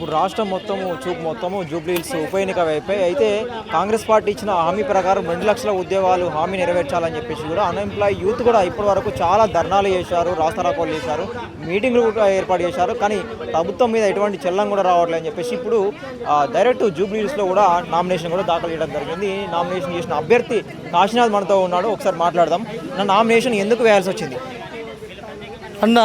ఇప్పుడు రాష్ట్రం మొత్తము చూపు మొత్తము జూబ్లీహిల్స్ ఉప ఎన్నిక అయిపోయి అయితే కాంగ్రెస్ పార్టీ ఇచ్చిన హామీ ప్రకారం రెండు లక్షల ఉద్యోగాలు హామీ నెరవేర్చాలని చెప్పేసి కూడా అన్ఎంప్లాయ్ యూత్ కూడా ఇప్పటి వరకు చాలా ధర్నాలు చేశారు రాస్తారాకోలు చేశారు మీటింగ్లు కూడా ఏర్పాటు చేశారు కానీ ప్రభుత్వం మీద ఎటువంటి చెల్లం కూడా రావట్లేదు అని చెప్పేసి ఇప్పుడు డైరెక్ట్ డైరెక్ట్ జూబ్లీహిల్స్లో కూడా నామినేషన్ కూడా దాఖలు చేయడం జరిగింది. నామినేషన్ చేసిన అభ్యర్థి కాశీనాథ్ మనతో ఉన్నాడు ఒకసారి మాట్లాడదాం. నా నామినేషన్ ఎందుకు వేయాల్సి వచ్చింది? అన్న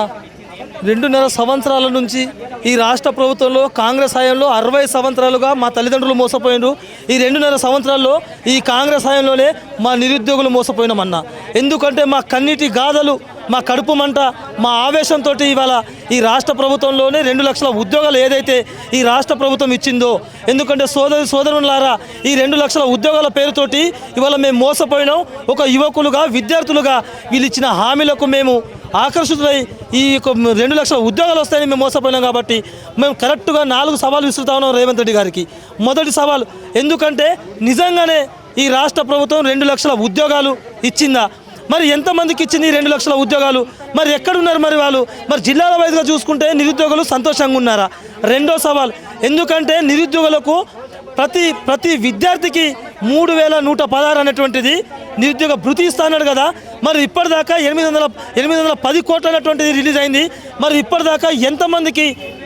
రెండున్నర సంవత్సరాల నుంచి ఈ రాష్ట్ర ప్రభుత్వంలో కాంగ్రెస్ హయాంలో అరవై సంవత్సరాలుగా మా తల్లిదండ్రులు మోసపోయినారు. ఈ రెండున్నర సంవత్సరాల్లో ఈ కాంగ్రెస్ హయాంలోనే మా నిరుద్యోగులు మోసపోయినామన్న ఎందుకంటే మా కన్నీటి గాథలు మా కడుపు మంట మా ఆవేశంతో ఇవాళ ఈ రాష్ట్ర ప్రభుత్వంలోనే రెండు లక్షల ఉద్యోగాలు ఏదైతే ఈ రాష్ట్ర ప్రభుత్వం ఇచ్చిందో ఎందుకంటే సోదరి సోదరులారా ఈ రెండు లక్షల ఉద్యోగాల పేరుతోటి ఇవాళ మేము మోసపోయినాం. ఒక యువకులుగా విద్యార్థులుగా వీళ్ళు ఇచ్చిన హామీలకు మేము ఆకర్షితులై ఈ రెండు లక్షల ఉద్యోగాలు వస్తాయని మేము మోసపోయినాం కాబట్టి మేము కరెక్ట్గా నాలుగు సవాలు విసురుతా ఉన్నాం రేవంత్ రెడ్డి గారికి. మొదటి సవాలు ఎందుకంటే నిజంగానే ఈ రాష్ట్ర ప్రభుత్వం రెండు లక్షల ఉద్యోగాలు ఇచ్చిందా? మరి ఎంతమందికి ఇచ్చింది రెండు లక్షల ఉద్యోగాలు? మరి ఎక్కడున్నారు మరి వాళ్ళు? మరి జిల్లాల వైజ్గా చూసుకుంటే నిరుద్యోగులు సంతోషంగా ఉన్నారా? రెండో సవాల్ ఎందుకంటే నిరుద్యోగులకు ప్రతి ప్రతి విద్యార్థికి మూడు వేల నూట పదహారు అనేటువంటిది నిరుద్యోగ భృతి ఇస్తున్నాడు కదా. మరి ఇప్పటిదాకా ఎనిమిది వందల ఎనిమిది వందల పది కోట్లు అనేటువంటిది రిలీజ్ అయింది. మరి ఇప్పటిదాకా ఎంతమందికి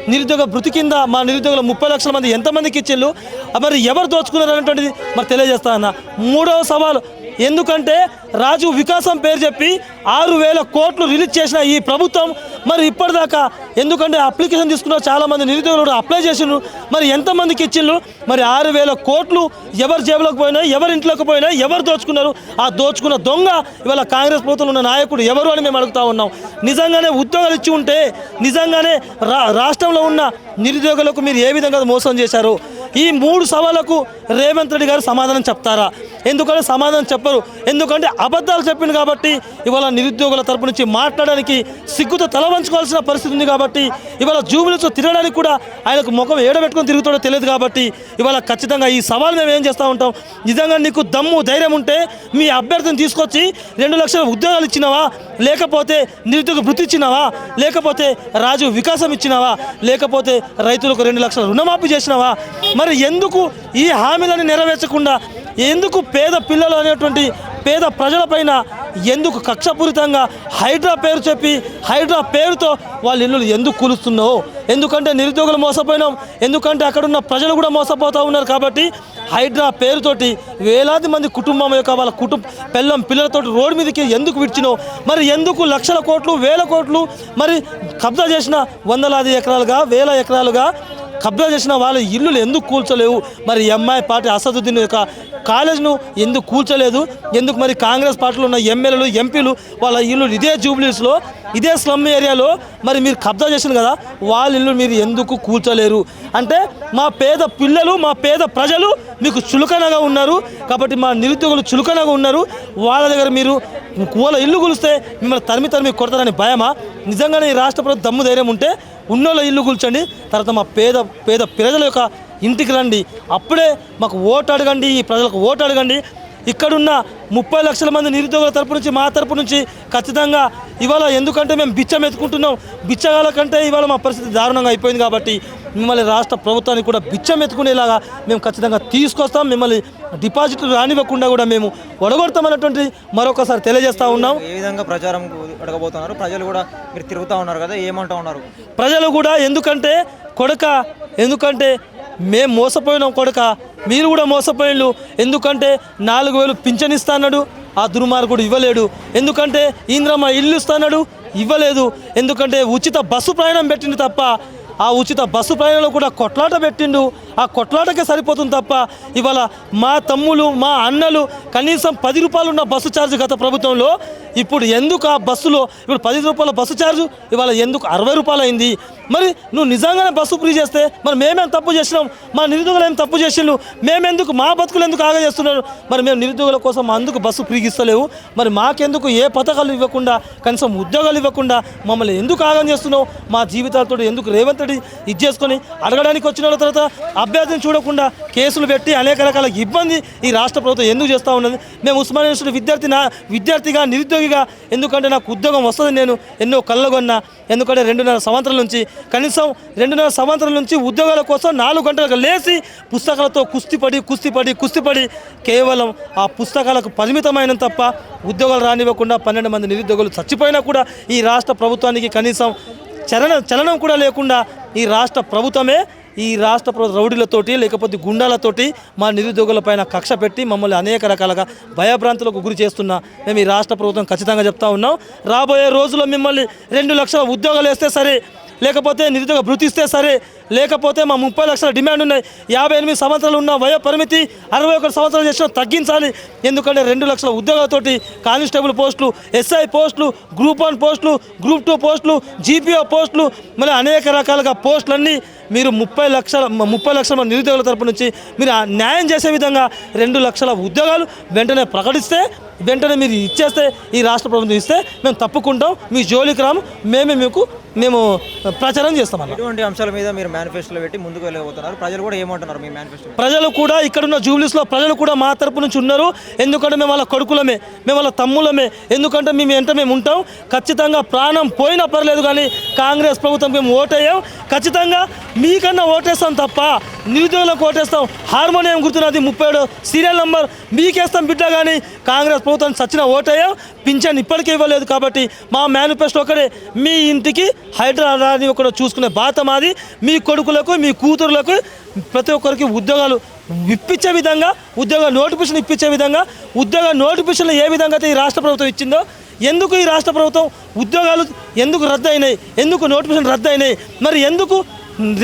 నిరుద్యోగ భృతి కింద మా నిరుద్యోగులు ముప్పై లక్షల మంది ఎంతమందికి ఇచ్చిళ్ళు మరి ఎవరు దోచుకున్నారు అనేటువంటిది మరి తెలియజేస్తా అన్న. మూడవ సవాలు ఎందుకంటే రాజు వికాసం పేరు చెప్పి ఆరు వేల కోట్లు రిలీజ్ చేసిన ఈ ప్రభుత్వం మరి ఇప్పటిదాకా ఎందుకంటే అప్లికేషన్ తీసుకున్న చాలామంది నిరుద్యోగులు కూడా అప్లై చేసిండ్రు. మరి ఎంతమందికి ఇచ్చిండ్రు? మరి ఆరు వేల కోట్లు ఎవరు జేబులోకి పోయినా ఎవరి ఇంట్లోకి పోయినా ఎవరు దోచుకున్నారు? ఆ దోచుకున్న దొంగ ఇవాళ కాంగ్రెస్ ప్రభుత్వంలో ఉన్న నాయకుడు ఎవరు అని మేము అడుగుతా ఉన్నాం. నిజంగానే ఉద్యోగాలు ఇచ్చి ఉంటే నిజంగానే రా రాష్ట్రంలో ఉన్న నిరుద్యోగులకు మీరు ఏ విధంగా మోసం చేశారు? ఈ మూడు సవాళ్ళకు రేవంత్ రెడ్డి గారు సమాధానం చెప్తారా? ఎందుకంటే సమాధానం చెప్పరు. ఎందుకంటే అబద్ధాలు చెప్పింది కాబట్టి ఇవాళ నిరుద్యోగుల తరపు నుంచి మాట్లాడడానికి సిగ్గుతో తలవంచుకోవాల్సిన పరిస్థితి ఉంది కాబట్టి ఇవాళ జూబిలీతో తిరగడానికి కూడా ఆయనకు ముఖం ఏడబెట్టుకొని తిరుగుతాడో తెలియదు కాబట్టి ఇవాళ ఖచ్చితంగా ఈ సవాల్ మేము ఏం చేస్తూ ఉంటాం? నిజంగా నీకు దమ్ము ధైర్యం ఉంటే మీ అభ్యర్థిని తీసుకొచ్చి రెండు లక్షల ఉద్యోగాలు ఇచ్చినావా? లేకపోతే నిరుద్యోగ వృత్తి ఇచ్చినావా? లేకపోతే రాజు వికాసం ఇచ్చినావా? లేకపోతే రైతులకు రెండు లక్షల రుణమాఫీ చేసినావా? మరి ఎందుకు ఈ హామీలను నెరవేర్చకుండా ఎందుకు పేద పిల్లలు అనేటువంటి పేద ప్రజలపైన ఎందుకు కక్షపూరితంగా హైడ్రా పేరు చెప్పి హైడ్రా పేరుతో వాళ్ళ ఇల్లు ఎందుకు కూలుస్తున్నావు? ఎందుకంటే నిరుద్యోగులు మోసపోయినాం. ఎందుకంటే అక్కడున్న ప్రజలు కూడా మోసపోతూ ఉన్నారు కాబట్టి హైడ్రా పేరుతోటి వేలాది మంది కుటుంబం యొక్క వాళ్ళ కుటుంబ పిల్లం పిల్లలతో రోడ్డు మీదకి ఎందుకు విడిచినో మరి ఎందుకు లక్షల కోట్లు వేల కోట్లు మరి కబ్జా చేసిన వందలాది ఎకరాలుగా వేల ఎకరాలుగా కబ్జా చేసిన వాళ్ళ ఇల్లులు ఎందుకు కూల్చలేవు? మరి ఎంఐ పార్టీ అసదుద్దీన్ యొక్క కాలేజ్ను ఎందుకు కూల్చలేదు? ఎందుకు మరి కాంగ్రెస్ పార్టీలో ఉన్న ఎమ్మెల్యేలు ఎంపీలు వాళ్ళ ఇల్లు ఇదే జూబ్లీస్లో ఇదే స్లమ్ ఏరియాలో మరి మీరు కబ్జా చేసిన కదా? వాళ్ళ ఇల్లు మీరు ఎందుకు కూల్చలేరు? అంటే మా పేద పిల్లలు మా పేద ప్రజలు మీకు చులకనగా ఉన్నారు కాబట్టి మా నిరుద్యోగులు చులకనగా ఉన్నారు. వాళ్ళ దగ్గర మీరు వాళ్ళ ఇల్లు కూలిస్తే మిమ్మల్ని తరిమి తరిమి కొడతారని భయమా? నిజంగానే ఈ రాష్ట్ర ప్రభుత్వం దమ్ము ధైర్యం ఉంటే ఉన్నోళ్ళ ఇల్లు కూల్చండి తర్వాత మా పేద పేద ప్రజల యొక్క ఇంటికి రండి. అప్పుడే మాకు ఓటు అడగండి ఈ ప్రజలకు ఓటు అడగండి. ఇక్కడున్న ముప్పై లక్షల మంది నిరుద్యోగుల తరపు నుంచి మా తరపు నుంచి ఖచ్చితంగా ఇవాళ ఎందుకంటే మేము బిచ్చం ఎత్తుకుంటున్నాం. బిచ్చగాల కంటే ఇవాళ మా పరిస్థితి దారుణంగా అయిపోయింది కాబట్టి మిమ్మల్ని రాష్ట్ర ప్రభుత్వానికి కూడా బిచ్చం ఎత్తుకునేలాగా మేము ఖచ్చితంగా తీసుకొస్తాం. మిమ్మల్ని డిపాజిట్లు రానివ్వకుండా కూడా మేము ఒడగొడతామన్నటువంటి మరొకసారి తెలియజేస్తా ఉన్నాం. ఏ విధంగా ప్రచారం అడగబోతున్నారు ప్రజలు కూడా మీరు తిరుగుతూ ఉన్నారు కదా ఏమంటా ఉన్నారు? ప్రజలు కూడా ఎందుకంటే కొడక ఎందుకంటే మేము మోసపోయినాం కొడక మీరు కూడా మోసపోయిళ్ళు ఎందుకంటే నాలుగు వేలు పింఛన్ ఇస్తాన్నాడు ఆ దుర్మార్గుడు ఇవ్వలేడు. ఎందుకంటే ఇంద్రమ్మ ఇల్లు ఇస్తాన్నాడు ఇవ్వలేదు. ఎందుకంటే ఉచిత బస్సు ప్రయాణం పెట్టిండు తప్ప ఆ ఉచిత బస్సు ప్రయాణంలో కూడా కొట్లాట పెట్టిండు. ఆ కొట్లాటకే సరిపోతుంది తప్ప ఇవాళ మా తమ్ములు మా అన్నలు కనీసం పది రూపాయలు ఉన్న బస్సు ఛార్జ్ గత ప్రభుత్వంలో ఇప్పుడు ఎందుకు ఆ బస్సులో ఇప్పుడు పది రూపాయల బస్సు ఛార్జ్? ఇవాళ ఎందుకు అరవై రూపాయలు అయింది? మరి నువ్వు నిజంగానే బస్సు ఫ్రీ చేస్తే మరి మేమేం తప్పు చేసినాం? మా నిరుద్యోగులు ఏం తప్పు చేసిండు మేమెందుకు మా బతుకులు ఎందుకు ఆగా చేస్తున్నారు? మరి మేము నిరుద్యోగుల కోసం అందుకు బస్సు ఫ్రీగిస్తలేవు మరి మాకెందుకు ఏ పథకాలు ఇవ్వకుండా కనీసం ఉద్యోగాలు ఇవ్వకుండా మమ్మల్ని ఎందుకు ఆగం చేస్తున్నావు? మా జీవితాలతో ఎందుకు రేవంత్ రెడ్డి ఇది చేసుకొని అడగడానికి వచ్చిన తర్వాత అభ్యర్థిని చూడకుండా కేసులు పెట్టి అనేక రకాల ఇబ్బంది ఈ రాష్ట్ర ప్రభుత్వం ఎందుకు చేస్తూ ఉన్నది? మేము ఉస్మానియా యూనివర్సిటీ విద్యార్థి నా విద్యార్థిగా నిరుద్యోగిగా ఎందుకంటే నాకు ఉద్యోగం వస్తుంది నేను ఎన్నో కళ్ళగొన్నా ఎందుకంటే రెండున్నర సంవత్సరాల నుంచి కనీసం రెండున్నర సంవత్సరాల నుంచి ఉద్యోగాల కోసం నాలుగు గంటలకు లేచి పుస్తకాలతో కుస్తీపడి కుస్తీపడి కుస్తీపడి కేవలం ఆ పుస్తకాలకు పరిమితమైన తప్ప ఉద్యోగాలు రానివ్వకుండా పన్నెండు మంది నిరుద్యోగులు చచ్చిపోయినా కూడా ఈ రాష్ట్ర ప్రభుత్వానికి కనీసం చలన చలనం కూడా లేకుండా ఈ రాష్ట్ర ప్రభుత్వమే ఈ రాష్ట్ర ప్రభుత్వ రౌడీలతోటి లేకపోతే గుండాలతోటి మా నిరుద్యోగులపైన కక్ష పెట్టి మమ్మల్ని అనేక రకాలుగా భయభ్రాంతులకు గురి చేస్తున్నా మేము ఈ రాష్ట్ర ప్రభుత్వం ఖచ్చితంగా చెప్తా ఉన్నాం. రాబోయే రోజుల్లో మిమ్మల్ని రెండు లక్షల ఉద్యోగాలు వేస్తే సరే లేకపోతే నిరుద్యోగ భృతిస్తే సరే లేకపోతే మా ముప్పై లక్షల డిమాండ్ ఉన్నాయి. యాభై ఎనిమిది సంవత్సరాలు ఉన్న వయో పరిమితి అరవై ఒకటి సంవత్సరాలు చేసిన తగ్గించాలి. ఎందుకంటే రెండు లక్షల ఉద్యోగాలతోటి కానిస్టేబుల్ పోస్టులు ఎస్ఐ పోస్టులు గ్రూప్ వన్ పోస్టులు గ్రూప్ టూ పోస్టులు జీపీఓ పోస్టులు మళ్ళీ అనేక రకాలుగా పోస్టులన్నీ మీరు ముప్పై లక్షల ముప్పై లక్షల మంది నిరుద్యోగుల తరపు నుంచి మీరు ఆ న్యాయం చేసే విధంగా రెండు లక్షల ఉద్యోగాలు వెంటనే ప్రకటిస్తే వెంటనే మీరు ఇచ్చేస్తే ఈ రాష్ట్ర ప్రభుత్వం ఇస్తే మేము తప్పుకుంటాం మీ జోలికి రాము. మేమే మీకు మేము ప్రచారం చేస్తామన్న. ఎటువంటి అంశాల మీద మీరు మేనిఫెస్టోలో పెట్టి ముందుకు వెళ్ళబోతున్నారు. ప్రజలు కూడా ఏమంటున్నారు మీ మేనిఫెస్టో ప్రజలు కూడా ఇక్కడున్న జూబ్లీస్లో ప్రజలు కూడా మా తరపు నుంచి ఉన్నారు. ఎందుకంటే మేము వాళ్ళ కొడుకులమే మేము వాళ్ళ తమ్ములమే ఎందుకంటే మేము ఎంత మేము ఉంటాం. ఖచ్చితంగా ప్రాణం పోయినా పర్లేదు కానీ కాంగ్రెస్ ప్రభుత్వం మేము ఓటేయం. ఖచ్చితంగా మీకన్నా ఓటేస్తాం తప్ప నిరుద్యోగులకు ఓటేస్తాం. హార్మోనియం గుర్తున్నది ముప్పై ఏడు సీరియల్ నంబర్ మీకేస్తాం బిడ్డ కానీ కాంగ్రెస్ ప్రభుత్వం సచిన ఓటేయం పింఛన్ ఇప్పటికీ ఇవ్వలేదు కాబట్టి మా మేనిఫెస్టో ఒకటే. మీ ఇంటికి హైదరాబాద్ ఒకటి చూసుకునే బాధ మాది. మీ కొడుకులకు మీ కూతురులకు ప్రతి ఒక్కరికి ఉద్యోగాలు ఇప్పించే విధంగా ఉద్యోగ నోటిఫికేషన్ ఇప్పించే విధంగా ఉద్యోగ నోటిఫికేషన్లు ఏ విధంగా అయితే ఈ రాష్ట్ర ప్రభుత్వం ఇచ్చిందో ఎందుకు ఈ రాష్ట్ర ప్రభుత్వం ఉద్యోగాలు ఎందుకు రద్దు అయినాయి ఎందుకు నోటిఫికేషన్ రద్దు అయినాయి మరి ఎందుకు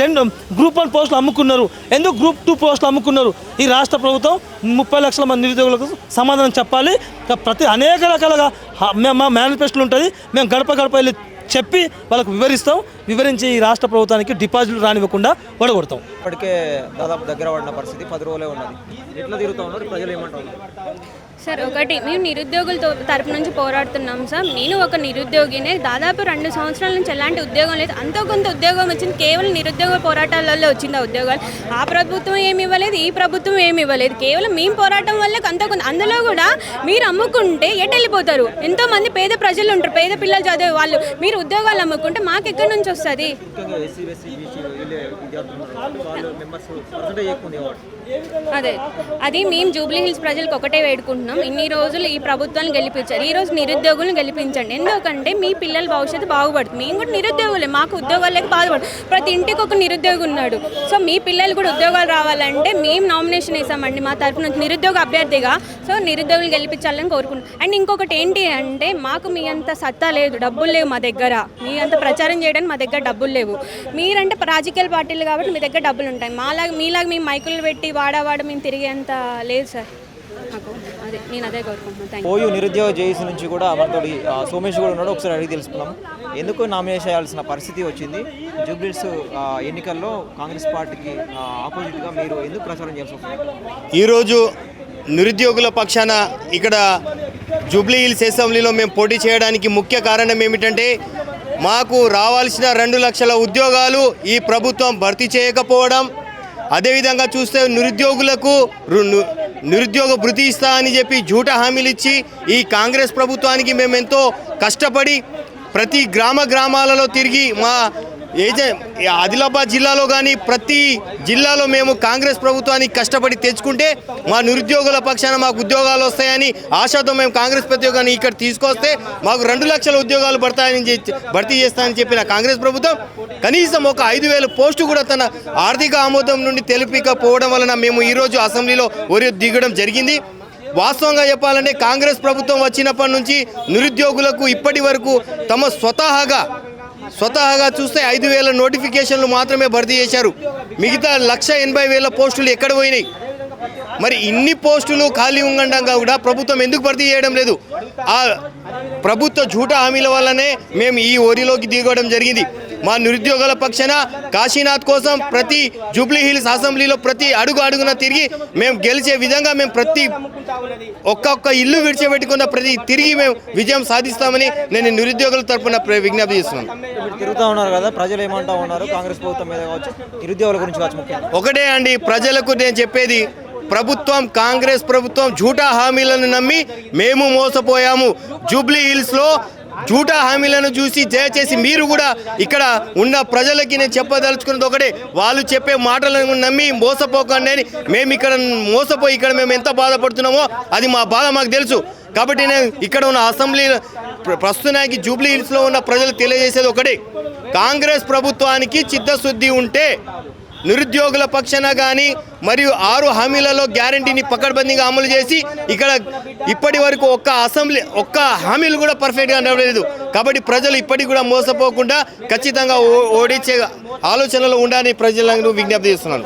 రెండు గ్రూప్ వన్ పోస్టులు అమ్ముకున్నారు. ఎందుకు గ్రూప్ టూ పోస్టులు అమ్ముకున్నారు? ఈ రాష్ట్ర ప్రభుత్వం ముప్పై లక్షల మంది నిరుద్యోగులకు సమాధానం చెప్పాలి. ప్రతి అనేక రకాలుగా మేము మా మేనిఫెస్టోలు ఉంటుంది. మేము గడప గడప వెళ్ళి చెప్పి వాళ్ళకు వివరిస్తాం. వివరించి ఈ రాష్ట్ర ప్రభుత్వానికి డిపాజిట్లు రానివ్వకుండా వడగొడతాం. ఇప్పటికే దాదాపు దగ్గర పడిన పరిస్థితి పది రోజులే ఉన్నది. ఎట్లా తిరుగుతా ఉన్నారు? ప్రజలు ఏమంటారు? సార్ ఒకటి మేము నిరుద్యోగులతో తరపు నుంచి పోరాడుతున్నాం సార్. నేను ఒక నిరుద్యోగినే. దాదాపు రెండు సంవత్సరాల నుంచి ఎలాంటి ఉద్యోగం లేదు. అంతో కొంత ఉద్యోగం వచ్చింది. కేవలం నిరుద్యోగ పోరాటాలలో వచ్చింది ఆ ఉద్యోగాలు. ఆ ప్రభుత్వం ఏమి ఇవ్వలేదు. ఈ ప్రభుత్వం ఏమి ఇవ్వలేదు. కేవలం మేము పోరాటం వల్ల అంతో కొంత అందులో కూడా మీరు అమ్ముకుంటే ఎటు వెళ్ళిపోతారు ఎంతోమంది పేద ప్రజలు ఉంటారు. పేద పిల్లలు చదివే వాళ్ళు. మీరు ఉద్యోగాలు అమ్ముకుంటే మాకు ఎక్కడి నుంచి వస్తుంది? అదే. అది మేము జూబ్లీ హిల్స్ ప్రజలకు ఒకటే వేడుకుంటున్నాం. ఇన్ని రోజులు ఈ ప్రభుత్వాన్ని గెలిపించారు. ఈ రోజు నిరుద్యోగులను గెలిపించండి. ఎందుకంటే మీ పిల్లల భవిష్యత్తు బాగుపడుతుంది. మేము కూడా నిరుద్యోగులే. మాకు ఉద్యోగాలు లేక బాధపడు ప్రతి ఇంటికి ఒక నిరుద్యోగి ఉన్నాడు. సో మీ పిల్లలు కూడా ఉద్యోగాలు రావాలంటే మేము నామినేషన్ వేసామండి మా తరపు నుంచి. నిరుద్యోగ అభ్యర్థిగా. సో నిరుద్యోగులు గెలిపించాలని కోరుకుంటున్నాం. అండ్ ఇంకొకటి ఏంటి అంటే మాకు మీ అంత సత్తా లేదు. డబ్బులు లేవు మా దగ్గర. మీ అంత ప్రచారం చేయడానికి మా దగ్గర డబ్బులు లేవు. మీరంటే రాజకీయ పార్టీలు కాబట్టి మీ దగ్గర డబ్బులు ఉంటాయి. మాలాగా మీలాగా మేము మైకులు పెట్టి వాడవాడ మేము తిరిగేంత లేదు సార్. నాకు అదే నేను అదే కోరుకుంటున్నాను. థ్యాంక్ ఓయూ నిరుద్యోగ జేఏసీ నుంచి కూడా మనతోటి ఆ, సోమేష్ కూడా ఉన్నాడు. ఒకసారి అడిగి తెలుసుకుందాం. ఎందుకు నామినేషన్ చేయాల్సిన పరిస్థితి వచ్చింది? జూబ్లీస్ ఎన్నికల్లో కాంగ్రెస్ పార్టీకి ఆపోజిట్గా మీరు ఎందుకు ప్రచారం చేయాల్సి వస్తుంది? ఈరోజు నిరుద్యోగుల పక్షాన ఇక్కడ జూబ్లీ హిల్స్ అసెంబ్లీలో మేము పోటీ చేయడానికి ముఖ్య కారణం ఏమిటంటే మాకు రావాల్సిన రెండు లక్షల ఉద్యోగాలు ఈ ప్రభుత్వం భర్తీ చేయకపోవడం అదేవిధంగా చూస్తే నిరుద్యోగులకు నిరుద్యోగ భృతి ఇస్తా అని చెప్పి జూట హామీలు ఇచ్చి ఈ కాంగ్రెస్ ప్రభుత్వానికి మేము ఎంతో కష్టపడి ప్రతి గ్రామ గ్రామాలలో తిరిగి మా ఏజె ఆదిలాబాద్ జిల్లాలో కానీ ప్రతి జిల్లాలో మేము కాంగ్రెస్ ప్రభుత్వానికి కష్టపడి తెచ్చుకుంటే మా నిరుద్యోగుల పక్షాన మాకు ఉద్యోగాలు వస్తాయని ఆశతో మేము కాంగ్రెస్ ప్రతియోగాన్ని ఇక్కడ తీసుకొస్తే మాకు రెండు లక్షల ఉద్యోగాలు పడతాయని చెప్పి- భర్తీ చేస్తానని చెప్పిన కాంగ్రెస్ ప్రభుత్వం కనీసం ఒక ఐదు వేల పోస్టు కూడా తన ఆర్థిక ఆమోదం నుండి తెలిపికపోవడం వలన మేము ఈరోజు అసెంబ్లీలో ఒరి దిగడం జరిగింది. వాస్తవంగా చెప్పాలంటే కాంగ్రెస్ ప్రభుత్వం వచ్చినప్పటి నుంచి నిరుద్యోగులకు ఇప్పటి వరకు తమ స్వతహాగా స్వతహాగా చూస్తే ఐదు వేల నోటిఫికేషన్లు మాత్రమే భర్తీ చేశారు. మిగతా లక్ష ఎనభై వేల పోస్టులు ఎక్కడ పోయినాయి? మరి ఇన్ని పోస్టులు ఖాళీ ఉండగా కూడా ప్రభుత్వం ఎందుకు భర్తీ చేయడం లేదు? ఆ ప్రభుత్వ జూట హామీల వల్లనే మేము ఈ ఒరిలోకి దిగడం జరిగింది. మా నిరుద్యోగుల పక్షాన కాశీనాథ్ కోసం ప్రతి జూబ్లీ హిల్స్ అసెంబ్లీలో ప్రతి అడుగు అడుగున తిరిగి మేము గెలిచే విధంగా మేము ప్రతి ఒక్కొక్క ఇల్లు విడిచిపెట్టుకున్న ప్రతి తిరిగి మేము విజయం సాధిస్తామని నేను నిరుద్యోగుల తరపున ప్ర- విజ్ఞప్తి చేస్తున్నాను. తిరుగుతూ ఉన్నారు కదా ప్రజలు ఏమంటా ఉన్నారు? కాంగ్రెస్ ప్రభుత్వం మీద కావచ్చు నిరుద్యోగుల గురించి కావచ్చు ఒకటే అండి ప్రజలకు నేను చెప్పేది ప్రభుత్వం కాంగ్రెస్ ప్రభుత్వం జూటా హామీలను నమ్మి మేము మోసపోయాము. జూబ్లీ హిల్స్లో జూటా హామీలను చూసి దయచేసి మీరు కూడా ఇక్కడ ఉన్న ప్రజలకి నేను చెప్పదలుచుకున్నది ఒకటే. వాళ్ళు చెప్పే మాటలను నమ్మి మోసపోకండి అని మేము ఇక్కడ మోసపోయి ఇక్కడ మేము ఎంత బాధపడుతున్నామో అది మా బాధ మాకు తెలుసు. కాబట్టి నేను ఇక్కడ ఉన్న అసెంబ్లీ ప్రస్తుతానికి జూబ్లీ హిల్స్లో ఉన్న ప్రజలు తెలియజేసేది ఒకటే. కాంగ్రెస్ ప్రభుత్వానికి చిత్తశుద్ధి ఉంటే నిరుద్యోగుల పక్షాన కానీ మరియు ఆరు హామీలలో గ్యారంటీని పకడ్బందీగా అమలు చేసి ఇక్కడ ఇప్పటి వరకు ఒక్క అసెంబ్లీ ఒక్క హామీలు కూడా పర్ఫెక్ట్గా నడవలేదు. కాబట్టి ప్రజలు ఇప్పటికి కూడా మోసపోకుండా ఖచ్చితంగా ఓ- ఓడించే ఆలోచనలో ఉండాలని ప్రజలను విజ్ఞప్తి చేస్తున్నాను